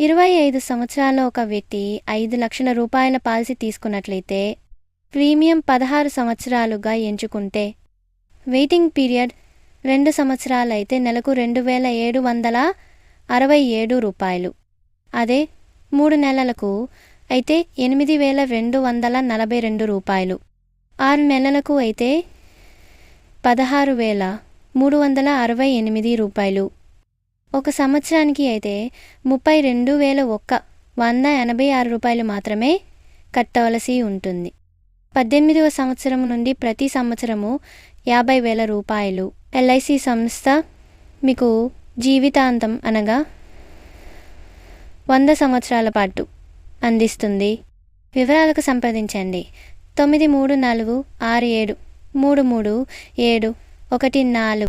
ఇరవై ఐదు సంవత్సరాల ఒక వ్యక్తి ఐదు లక్షల రూపాయల పాలసీ తీసుకున్నట్లయితే ప్రీమియం పదహారు సంవత్సరాలుగా ఎంచుకుంటే వెయిటింగ్ పీరియడ్ రెండు సంవత్సరాలైతే నెలకు రెండు వేల ఏడు వందల అరవై ఏడు రూపాయలు. అదే మూడు నెలలకు అయితే ఎనిమిది వేల రెండు వందల నలభై రెండు రూపాయలు. ఆరు నెలలకు అయితే పదహారు వేల మూడు వందల అరవై ఎనిమిది రూపాయలు. ఒక సంవత్సరానికి అయితే ముప్పై రెండు వేల ఒక్క వంద ఎనభై ఆరు రూపాయలు మాత్రమే కట్టవలసి ఉంటుంది. పద్దెనిమిదవ సంవత్సరం నుండి ప్రతి సంవత్సరము యాభై వేల రూపాయలు. ఎల్ఐసి సంస్థ మీకు జీవితాంతం అనగా వంద సంవత్సరాల పాటు అందిస్తుంది. వివరాలకు సంప్రదించండి. తొమ్మిది మూడు నాలుగు ఆరు ఏడు మూడు మూడు ఏడు ఒకటి నాలుగు